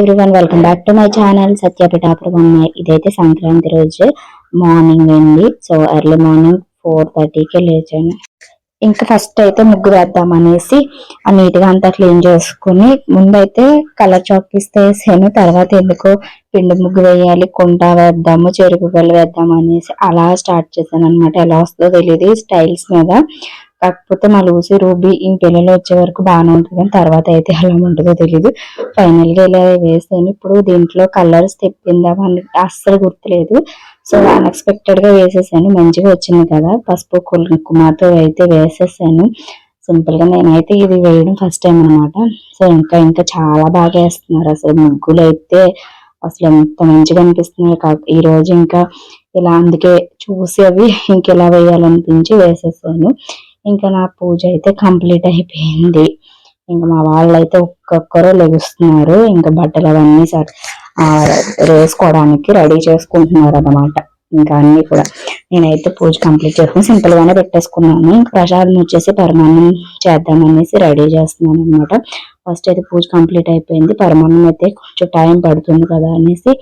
One everyone welcome back to my channel Satya ఇదైతే సంక్రాంతి రోజు morning అండి. సో ఎర్లీ మార్నింగ్ ఫోర్ థర్టీకి లేచాను. ఇంకా ఫస్ట్ అయితే ముగ్గు వేద్దాం అనేసి ఆ నీట్గా అంతా క్లీన్ చేసుకుని ముందైతే కలర్ చాక్ వేసాను తర్వాత ఎందుకో పిండి ముగ్గు వేయాలి కుంట వేద్దాము చెరుకు గల్లు వేద్దాం అనేసి అలా స్టార్ట్ చేశాను అనమాట ఎలా వస్తుందో తెలియదు స్టైల్స్ మీద. కాకపోతే మా లూసి రూబీ ఈ పిల్లలు వచ్చే వరకు బాగానే ఉంటుంది కానీ తర్వాత అయితే ఎలా ఉంటుందో తెలియదు ఫైనల్గా ఇలా వేసాను. ఇప్పుడు దీంట్లో కలర్స్ తెప్పిందామని అస్సలు గుర్తులేదు. సో అన్ఎక్స్పెక్టెడ్గా వేసేసాను. మంచిగా వచ్చింది కదా. పసుపు కుంకుమతో అయితే వేసేసాను. సింపుల్గా నేనైతే ఇది వేయడం ఫస్ట్ టైం అనమాట సో ఇంకా ఇంకా చాలా బాగా వేస్తున్నారు. అసలు ముగ్గులు అయితే అసలు ఎంత మంచిగా అనిపిస్తున్నాయి ఈ రోజు ఇంకా ఇలా అందుకే చూసి అవి ఇంకెలా వేయాలనిపించి వేసేసాను. ఇంకా నా పూజ అయితే కంప్లీట్ అయిపోయింది. ఇంకా మా వాళ్ళు అయితే ఒక్కొక్కరు లెగుస్తున్నారు. ఇంకా బట్టలు అవన్నీ సర్ వేసుకోవడానికి రెడీ చేసుకుంటున్నారు అన్నమాట ఇంకా అన్ని కూడా. నేనైతే పూజ కంప్లీట్ చేసుకుని సింపుల్ గానే పెట్టేసుకున్నాను. ఇంకా ప్రసాదం వచ్చేసి పరమాన్నం చేద్దామనేసి రెడీ చేస్తున్నాను అనమాట ఫస్ట్ అయితే పూజ కంప్లీట్ అయిపోయింది. పరమాన్నం అయితే కొంచెం టైం పడుతుంది కదా అనేసి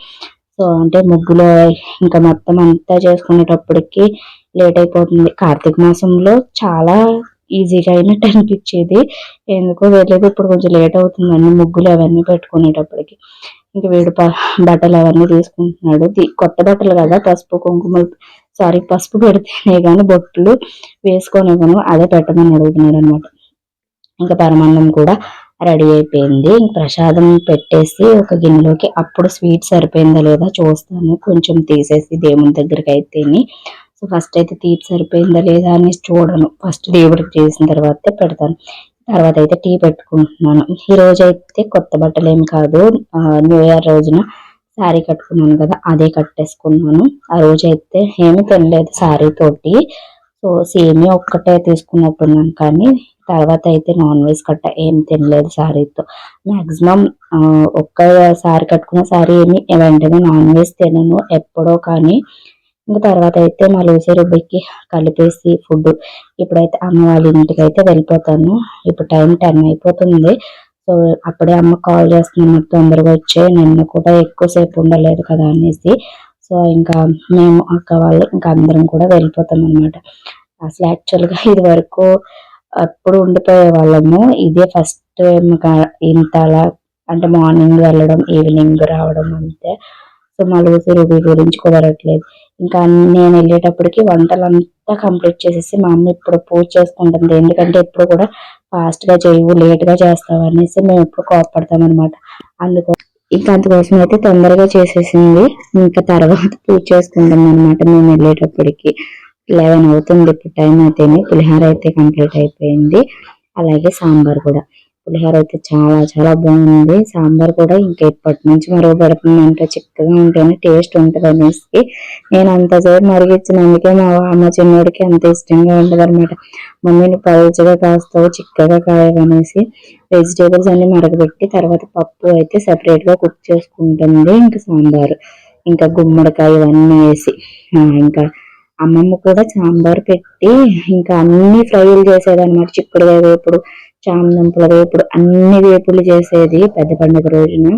సో అంటే ముగ్గులో ఇంకా మొత్తం అంతా చేసుకునేటప్పటికి లేట్ అయిపోతుంది. కార్తీక మాసంలో చాలా ఈజీగా అయినట్టు అనిపించేది. ఎందుకో వెళ్ళేది ఇప్పుడు కొంచెం లేట్ అవుతుంది ముగ్గులు అవన్నీ పెట్టుకునేటప్పటికి. ఇంకా వేడి బట్టలు అవన్నీ తీసుకుంటున్నాడు. కొత్త బట్టలు కదా పసుపు కుంకుమ సారీ పసుపు పెడితేనే కానీ బొట్టులు వేసుకొని అదే పెట్టమని అడుగుతున్నాడు అనమాట ఇంకా పరమాన్నం కూడా రెడీ అయిపోయింది. ఇంక ప్రసాదం పెట్టేసి ఒక గిన్నెలోకి అప్పుడు స్వీట్ సరిపోయిందా లేదా చూస్తాను. కొంచెం తీసేసి దేవుని దగ్గరికి అయితేని సో ఫస్ట్ అయితే తీపి సరిపోయిందా లేదా అని చూడను. ఫస్ట్ దేవుడికి చేసిన తర్వాత పెడతాను. తర్వాత అయితే టీ పెట్టుకుంటున్నాను. ఈ రోజు అయితే కొత్త బట్టలు ఏమి కాదు. న్యూ ఇయర్ రోజున శారీ కట్టుకున్నాను కదా అదే కట్టేసుకున్నాను. ఆ రోజు అయితే ఏమి తినలేదు శారీ తోటి. సో సేమ్ ఒక్కటే తీసుకున్నట్టున్నాను కానీ తర్వాత అయితే నాన్ వెజ్ కట్ట ఏం తినలేదు శారీతో మ్యాగ్జిమమ్ ఒక్క శారీ కట్టుకున్న శారీ ఏమి వెంటనే నాన్ వెజ్ తినను ఎప్పుడో కానీ. ఇంకా తర్వాత అయితే మా లూసీ రుబ్బికి కలిపేసి ఫుడ్ ఇప్పుడైతే అమ్మ వాళ్ళ ఇంటికి అయితే వెళ్ళిపోతాను. ఇప్పుడు టైం టెన్ అయిపోతుంది. సో అప్పుడే అమ్మ కాల్ చేస్తున్నాను తొందరగా వచ్చే. నిన్న కూడా ఎక్కువసేపు ఉండలేదు కదా అనేసి. సో ఇంకా మేము అక్క వాళ్ళు ఇంకా అందరం కూడా వెళ్ళిపోతాం అనమాట అసలు యాక్చువల్గా ఇది వరకు అప్పుడు ఉండిపోయే వాళ్ళము. ఇదే ఫస్ట్ టైం ఇంత అలా అంటే మార్నింగ్ వెళ్ళడం ఈవినింగ్ రావడం అంతే. సో మా రూబీ గురించి కుదరట్లేదు ఇంకా నేను వెళ్ళేటప్పటికి వంటలంతా కంప్లీట్ చేసేసి మా అమ్మ ఇప్పుడు పూజ చేసుకుంటుంది. ఎందుకంటే ఎప్పుడు కూడా ఫాస్ట్గా చేయవు లేట్గా చేస్తావు అనేసి మేము ఎప్పుడు కోపడతాం అనమాట అందుకో ఇంకా అందుకోసం అయితే తొందరగా చేసేసింది. ఇంకా తర్వాత పూజ చేసుకుంటాం అనమాట మేము వెళ్ళేటప్పటికి. లెవెన్ అవుతుంది ఇప్పుడు టైం అయితేనే. పులిహార అయితే కంప్లీట్ అయిపోయింది. అలాగే సాంబార్ కూడా. పులిహోర అయితే చాలా చాలా బాగుంది. సాంబార్ కూడా ఇంకా ఇప్పటి నుంచి మరుగు పెడుతుంది అంటే చిక్కగా ఉంటేనే టేస్ట్ ఉంటుంది అనేసి నేను అంతసేపు మరిగించినందుకే మా అమ్మ చిన్నోడికి అంత ఇష్టంగా ఉంటుంది అనమాట మమ్మీని పలుచగా కాస్తావు చిక్కగా కాయవనేసి వెజిటేబుల్స్ అన్ని మరగబెట్టి తర్వాత పప్పు అయితే సపరేట్గా కుక్ చేసుకుంటుంది. ఇంకా సాంబారు ఇంకా గుమ్మడికాయ ఇవన్నీ వేసి ఇంకా అమ్మమ్మ కూడా సాంబార్ పెట్టి ఇంకా అన్ని ఫ్రైలు చేసేదన్నమాట. చిక్కుడుకాయ వేపుడు చామదుంపల వేపుడు అన్ని వేపులు చేసేది పెద్ద పండుగ రోజున.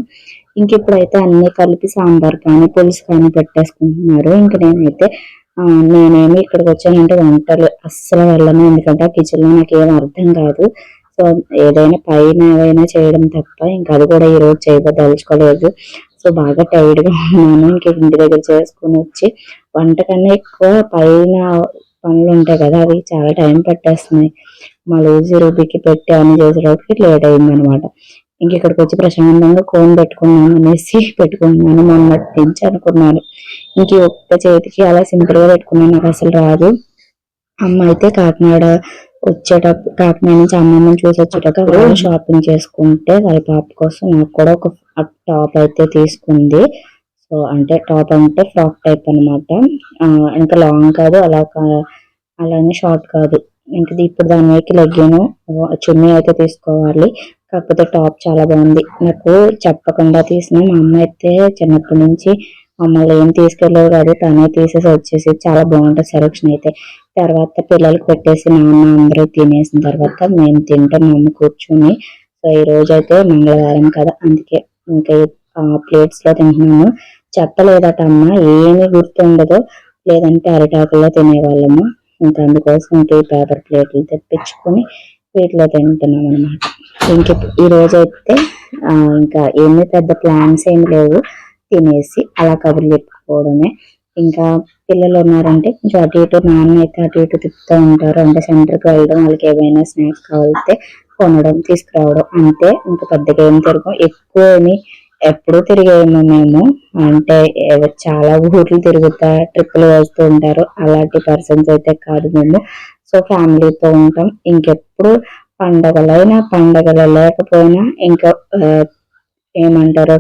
ఇంక ఇప్పుడైతే అన్ని కలిపి సాంబార్ కానీ పులుసు కానీ పెట్టేసుకుంటున్నారు. ఇంక నేనైతే నేనేమి ఇక్కడికి వచ్చానంటే వంటలు అస్సలు వెళ్ళను. ఎందుకంటే ఆ కిచెన్లో నాకు ఏం అర్థం కాదు. సో ఏదైనా పైన ఏదైనా చేయడం తప్ప ఇంకా అది కూడా ఈ రోజు చేయబోదలుచుకోలేదు సో బాగా టైర్డ్గా ఉన్నాను. ఇంక ఇంటి దగ్గర చేసుకుని వచ్చి వంట కన్నా ఎక్కువ పైన పనులు ఉంటాయి కదా అవి చాలా టైం పట్టేస్తున్నాయి. మా లూజీ రూబీకి పెట్టి అన్ని చేసేటప్పటికి లేట్ అయింది అనమాట ఇంక ఇక్కడికి వచ్చి ప్రశాంతంగా కోన్ పెట్టుకున్నాను అనేసి పెట్టుకున్నాను మొన్నటి నుంచి అనుకున్నాను ఇంక ఒక్క చేతికి అలా సింపుల్గా పెట్టుకున్నాను. నాకు అసలు రాదు. అమ్మ అయితే కాకినాడ వచ్చేటప్పుడు కాకినాడ నుంచి అమ్మమ్మని చూసి వచ్చేటప్పుడు షాపింగ్ చేసుకుంటే వాళ్ళ పాప కోసం నాకు కూడా ఒక టాప్ అయితే తీసుకుంది. సో అంటే టాప్ అంటే ఫ్రాక్ టైప్ అనమాట ఇంకా లాంగ్ కాదు అలా అలానే షార్ట్ కాదు. ఇంకా ఇప్పుడు దాని వైపు లెగ్గిను. చున్నీ అయితే తీసుకోవాలి. కాకపోతే టాప్ చాలా బాగుంది. నాకు చెప్పకుండా తీసిన మా అమ్మ అయితే చిన్నప్పటి నుంచి మమ్మల్ని ఏం తీసుకెళ్ళేది కాదు తనే తీసేసి వచ్చేసి చాలా బాగుంటుంది సెలక్షన్ అయితే. తర్వాత పిల్లలు పెట్టేసి నాన్న అందరూ తినేసిన తర్వాత మేము తింటాం అమ్మ కూర్చొని. సో ఈ రోజు అయితే మంగళవారం కదా అందుకే ఇంకా ప్లేట్స్లో తింటున్నాము చెప్పలేదట అమ్మ ఏమి గుర్తుండదు. లేదంటే అరిటాకుల్లో తినేవాళ్ళము. ఇంకా అందుకోసం ఇంకా ఈ పేపర్ ప్లేట్లు తెప్పించుకొని వీటిలో తింటున్నాం అనమాట ఇంక ఈ అయితే ఇంకా ఏమీ పెద్ద ప్లాన్స్ ఏమి లేవు. తినేసి అలా కబుర్లు చెప్పుకోవడమే. ఇంకా పిల్లలు ఉన్నారంటే కొంచెం అటు ఇటు నాన్న అయితే అటు ఇటు తిప్పుతూ ఉంటారు. అంటే సెంటర్కి వెళ్ళడం వాళ్ళకి ఏమైనా స్నాక్స్ కావాలితే కొనడం తీసుకురావడం. అంతే. ఇంకా పెద్దగా ఏం తిరగం ఎక్కువ ఏమి ఎప్పుడూ తిరిగేమో మేము. అంటే చాలా ఊర్లు తిరుగుతా ట్రిప్పులు వేస్తూ ఉంటారు. అలాంటి పర్సన్స్ అయితే కాదు మేము. సో ఫ్యామిలీతో ఉంటాం. ఇంకెప్పుడు పండగలైనా పండగలు లేకపోయినా ఇంకా ఏమంటారు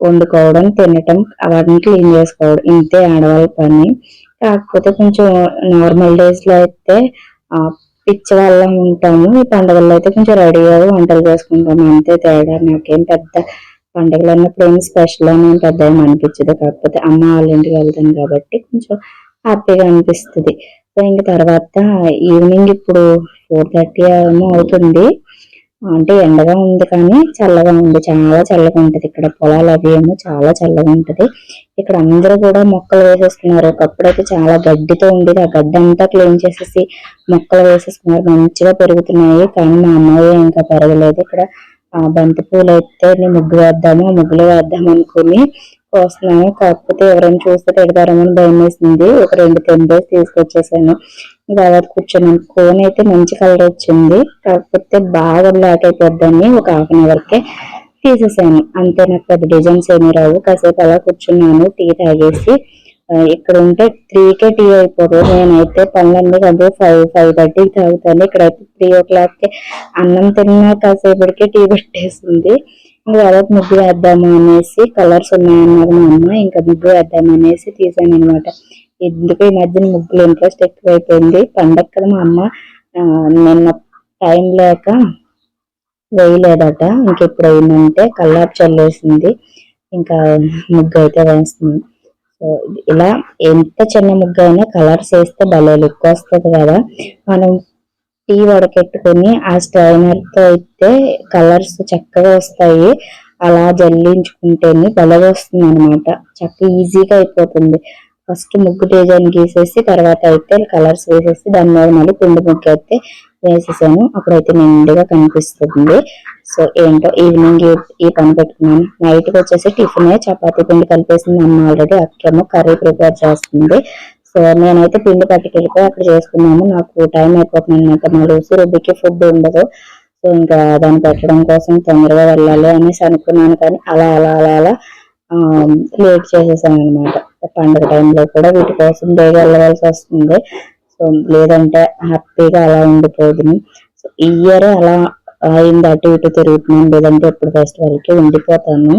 వండుకోవడం తినటం అవన్నీ క్లీన్ చేసుకోవడం ఇంతే ఆడవాళ్ళ పని. కాకపోతే కొంచెం నార్మల్ డేస్లో అయితే పిచ్చి వాళ్ళం ఉంటాము. ఈ పండుగల్లో అయితే కొంచెం రెడీగా వంటలు చేసుకుంటాము. అంతే తేడా. నాకేం పెద్ద పండుగలు అన్నప్పుడు ఏం స్పెషల్ అని పెద్ద అనిపించదు. కాకపోతే అమ్మ వాళ్ళ ఇంటికి వెళ్తాను కాబట్టి కొంచెం హ్యాపీగా అనిపిస్తుంది. సో ఇంక తర్వాత ఈవినింగ్ ఇప్పుడు ఫోర్ థర్టీ ఏమో అవుతుంది. అంటే ఎండగా ఉంది కానీ చల్లగా ఉంది. చాలా చల్లగా ఉంటుంది. ఇక్కడ పొలాలు అవి ఏమో చాలా చల్లగా ఉంటది. ఇక్కడ అందరూ కూడా మొక్కలు వేసేస్తున్నారు. ఒకప్పుడైతే చాలా గడ్డితో ఉండేది. ఆ గడ్డి అంతా క్లీన్ చేసేసి మొక్కలు వేసేసుకున్నారు. మంచిగా పెరుగుతున్నాయి. కానీ మా అమ్మాయి ఇంకా పెరగలేదు. ఇక్కడ బంతి పూలు అయితే ముగ్గు వేద్దాము ముగ్గులు వేద్దాం అనుకుని కోస్తున్నాను. కాకపోతే ఎవరైనా చూస్తే తిడతారేమో భయం వేసింది. ఒక రెండు తెంపేసి తీసుకొచ్చేసాను. తర్వాత కూర్చున్నాను కోన్ అయితే మంచి కలర్ వచ్చింది. కాకపోతే బాగా బ్లాక్ అయిపోద్దని ఒక హాఫ్ అన్ అవర్కే తీసేసాను. అంతే నాకు పెద్ద డిజైన్స్ ఏమీ రావు. కాసేపు అలా కూర్చున్నాను టీ తాగేసి ఇక్కడ ఉంటే త్రీకే టీ అయిపోదు. నేనైతే పనులన్నీ అదే ఫైవ్ ఫైవ్ థర్టీకి తాగుతాను. ఇక్కడైతే త్రీ ఓ క్లాక్కి అన్నం తిన్నా కాసేపటికి టీ పెట్టేసింది ఇంకా తర్వాత ముగ్గు వేద్దాము అనేసి కలర్స్ ఉన్నాయన్నారు మా అమ్మ. ఇంకా ముగ్గు వేద్దాం అనేసి తీసాను అనమాట ఎందుకు ఈ మధ్యన ముగ్గులు ఇంట్రెస్ట్ ఎక్కువైపోయింది. పండగ కదా మా అమ్మ. నిన్న టైం లేక వేయలేదట. ఇంకెప్పుడు అయిందంటే కల్లాపు చల్లేసింది. ఇంకా ముగ్గు అయితే వేస్తుంది ఇలా ఎంత చిన్న ముగ్గు అయినా కలర్స్ వేస్తే భలే లుక్ వస్తుంది కదా. మనం టీ వడకెట్టుకొని ఆ స్ట్రైనర్తో అయితే కలర్స్ చక్కగా వస్తాయి. అలా జల్లించుకుంటేనే భలే వస్తుంది అనమాట చక్కగా ఈజీగా అయిపోతుంది. ఫస్ట్ ముగ్గు డిజైన్ గీసేసి తర్వాత అయితే కలర్స్ వేసేసి దాని మీద మళ్ళీ పిండి ముగ్గు అయితే వేసేసాను. అప్పుడైతే నిండుగా కనిపిస్తుంది. సో ఏంటో ఈవినింగ్ ఈ పని పెట్టుకున్నాను. నైట్కి వచ్చేసి టిఫిన్ చపాతీ పిండి కలిపేసింది అమ్మ ఆల్రెడీ అక్కేమో కర్రీ ప్రిపేర్ చేస్తుంది. సో నేనైతే పిండి పట్టుకెళ్ళిపోయి అక్కడ చేసుకున్నాము నాకు టైం అయిపోతుంది అనమాట మా లూసి రుబ్బికి ఫుడ్ ఉండదు. సో ఇంకా దాన్ని పెట్టడం కోసం తొందరగా వెళ్ళాలి అనేసి అనుకున్నాను. కానీ అలా అలా అలా అలా లేట్ చేసేసాను అనమాట పండుగ టైంలో కూడా వీటి కోసం బేగా వెళ్ళవలసి వస్తుంది. సో లేదంటే హ్యాపీగా అలా ఉండిపోదును. సో ఈ ఇయర్ అలా అయింది అటు ఇటు తిరుగుతున్నాను. లేదంటే ఇప్పుడు ఫెస్టివల్కి ఉండిపోతాను.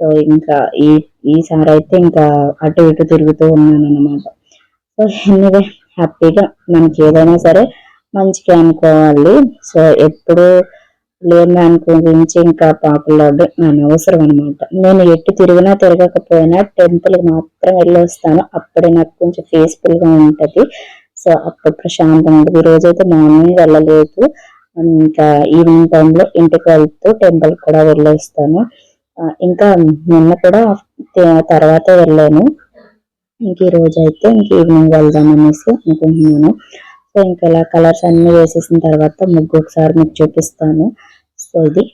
సో ఇంకా ఈ ఈసారి అయితే ఇంకా అటు ఇటు తిరుగుతూ ఉన్నాను అనమాట సో ఎనీవే హ్యాపీగా మనకి ఏదైనా సరే మంచిగా అనుకోవాలి. సో ఎప్పుడు లేదు దాని గురించి ఇంకా పాపులాడు అవసరం అనమాట నేను ఎటు తిరిగినా తిరగకపోయినా టెంపుల్కి మాత్రం వెళ్ళి వస్తాను అప్పుడే నాకు కొంచెం పీస్ఫుల్గా ఉంటుంది. సో అప్పుడు ప్రశాంతంగా ఉంటుంది. ఈ రోజైతే మార్నింగ్ వెళ్ళలేదు. ఇంకా ఈవినింగ్ టైంలో ఇంటికి వెళ్తూ టెంపుల్ కూడా వెళ్ళొస్తాను. ఇంకా నిన్న కూడా తర్వాత వెళ్ళాను. ఇంక ఈ రోజు అయితే ఇంక ఈవినింగ్ వెళ్దాం అనేసి అనుకుంటున్నాను. సో ఇంకా ఇలా కలర్స్ అన్నీ వేసేసిన తర్వాత ముగ్గు ఒకసారి మీకు చూపిస్తాను. సో ఇది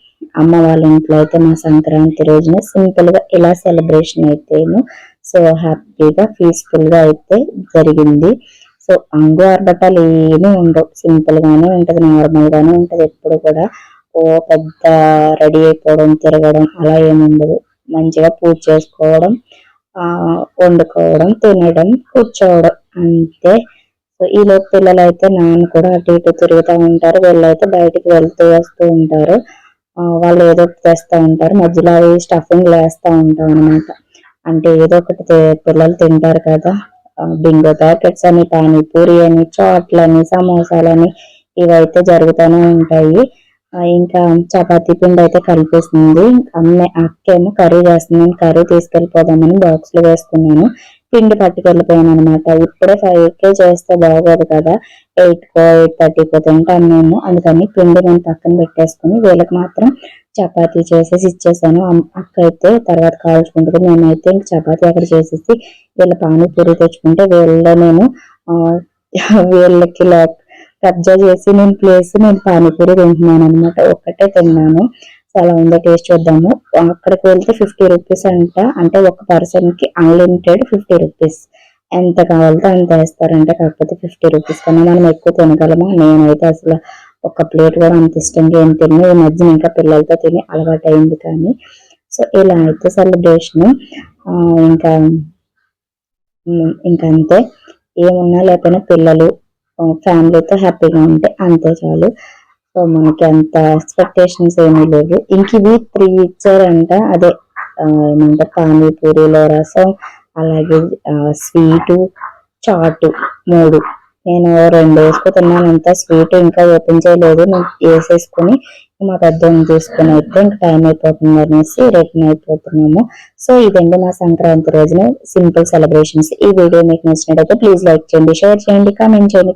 అమ్మ వాళ్ళ ఇంట్లో అయితే మా సంక్రాంతి రోజున సింపుల్గా ఇలా సెలబ్రేషన్ అయితేను. సో హ్యాపీగా పీస్ఫుల్గా అయితే జరిగింది. సో అంగు ఆర్భటాలు ఏమీ ఉండవు. సింపుల్ గానే ఉంటది నార్మల్ గానే ఉంటది ఎప్పుడు కూడా. ఓ పెద్ద రెడీ అయిపోవడం తిరగడం అలా ఏముండదు మంచిగా పూజ చేసుకోవడం ఆ వండుకోవడం తినడం కూర్చోవడం అంతే. ఈ లోపు పిల్లలు అయితే నాన్న కూడా అటు ఇటు తిరుగుతూ ఉంటారు. వీళ్ళైతే బయటికి వెళ్తూ వస్తూ ఉంటారు. ఆ, వాళ్ళు ఏదో ఒకటి తెస్తూ ఉంటారు. మధ్యలో అవి స్టఫింగ్ వేస్తూ ఉంటాం అనమాట అంటే ఏదో ఒకటి పిల్లలు తింటారు కదా. బింగో ప్యాకెట్స్ అని పానీపూరి అని చాట్లని సమోసాలని ఇవైతే జరుగుతూనే ఉంటాయి. ఇంకా చపాతీ పిండి అయితే కలిపేసింది. అమ్మే అక్కేమో కర్రీ చేస్తుంది. కర్రీ తీసుకెళ్ళిపోదామని బాక్స్లో వేసుకున్నాను. పిండి పట్టుకెళ్ళిపోయాను అనమాట ఇప్పుడే ఫైవ్ కే చేస్తే బాగోదు కదా. ఎయిట్ కో ఎయిట్ థర్టీకో తింటాను మేము. అందుకని పిండి నేను పక్కన పెట్టేసుకుని వీళ్ళకి మాత్రం చపాతీ చేసేసి ఇచ్చేసాను. అక్క అయితే తర్వాత కాల్చుకుంటుంది మేమైతే ఇంక చపాతీ అక్కడ చేసేసి వీళ్ళ పానీపూరి తెచ్చుకుంటే వీళ్ళలో నేను వీళ్ళకి ఇలా కబ్జా చేసి నేను ప్లేస్ నేను పానీపూరి తింటున్నాను అనమాట ఒక్కటే తిన్నాను. చాలా ఉందో టేస్ట్ చూద్దాము. అక్కడికి వెళ్తే ఫిఫ్టీ రూపీస్ అంట. అంటే ఒక పర్సన్కి అన్లిమిటెడ్ ఫిఫ్టీ రూపీస్ ఎంత కావాలంటే అంత వేస్తారంటే. కాకపోతే ఫిఫ్టీ రూపీస్ కన్నా మనం ఎక్కువ తినగలము? నేనైతే అసలు ఒక ప్లేట్ కూడా అంత ఇష్టంగా ఏం తిన్నా. ఈ మధ్యన ఇంకా పిల్లలతో తిని అలవాటు అయింది కానీ. సో ఇలా అయితే సెలబ్రేషన్ ఇంకా ఇంకా అంతే. ఏమున్నా లేకపోయినా పిల్లలు ఫ్యామిలీతో హ్యాపీగా ఉంటే అంతే చాలు. సో మనకి అంత ఎక్స్పెక్టేషన్స్ ఏమీ లేవు. ఇంక ఇవి త్రీ ఇచ్చారంట అదే ఆ, ఏమంటారు పానీపూరిలో రసం అలాగే స్వీటు చాటు మూడు. నేను రెండు వేసుకుతున్నాను అంత అంతా స్వీట్ ఇంకా ఓపెన్ చేయలేదు. నేను వేసేసుకుని మా పెద్ద చూసుకుని అయితే ఇంకా టైం అయిపోతుంది అనేసి రిటర్న్ అయిపోతున్నాము. సో ఇదండి మా సంక్రాంతి రోజున సింపుల్ సెలబ్రేషన్స్ ఈ వీడియో మీకు నచ్చినట్టయితే ప్లీజ్ లైక్ చేయండి షేర్ చేయండి కామెంట్ చేయండి.